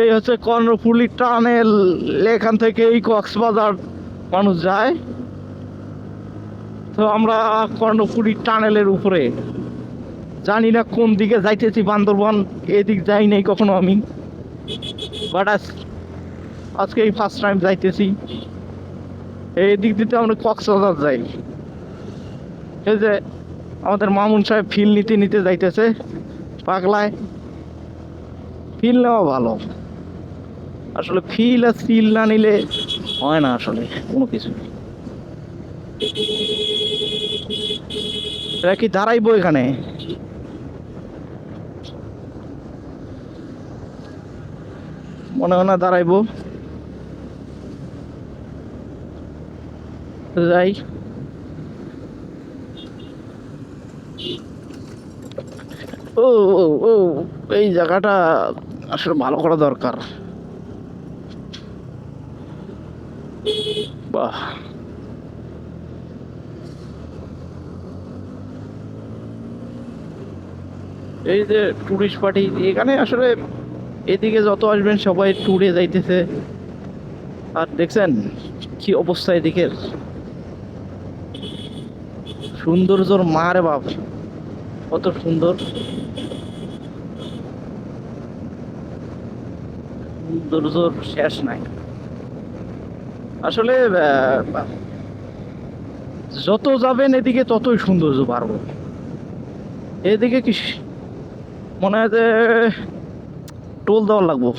এই হচ্ছে কর্ণফুলি টানেল, এখান থেকে এই কক্সবাজার মানুষ যায়। তো আমরা কর্ণফুলি টানেলের উপরে। জানি না কোন দিকে যাইতেছি, বান্দরবান, এদিক যাই নাই কখনো আমি। বাট আজ, আজকে এই ফার্স্ট টাইম যাইতেছি। এই দিক দিতে আমরা কক্সবাজার যাই। এই যে আমাদের মামুন সাহেব ফিল নিতে নিতে যাইতেছে, পাগলায়। ফিল নেওয়া ভালো। আসলে ফিল আর ফিল না নিলে হয় না আসলে কোনো কিছু। কি দাঁড়াইবো এখানে? মনে হয় না দাঁড়াইবো। যাই। ও ও ও, এই জায়গাটা আসলে ভালো করা দরকার। বাহ। এই যে টুরিস্ট পার্টি এখানে আসলে এদিকে যত আসবেন সবাই ট্যুরে যাইতেছে। আর দেখছেন কি অবস্থা এদিকের? সৌন্দর্যর মারে বাপ। কত সুন্দর। সৌন্দর্যর শেষ নাই। আসলে যত যাবেন এদিকে ততই সৌন্দর্য বাড়বে। এদিকে কি মনে হয় যে টোল দেওয়ার লাগবো।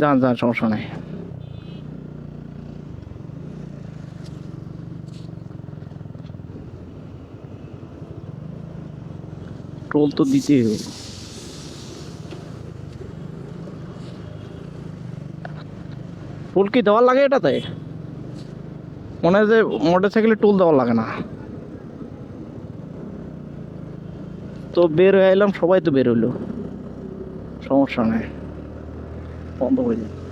যান যান, সমস্যা নেই। টোল তো দিতেই হবে। টোল কি দেওয়ার লাগে এটাতে? মনে হয় যে মোটর সাইকেলে টোল দেওয়ার লাগে না। তো বের হয়ে এলাম, সবাই তো বের হইল। সমস্যা নেই, বন্ধ হয়ে যাবে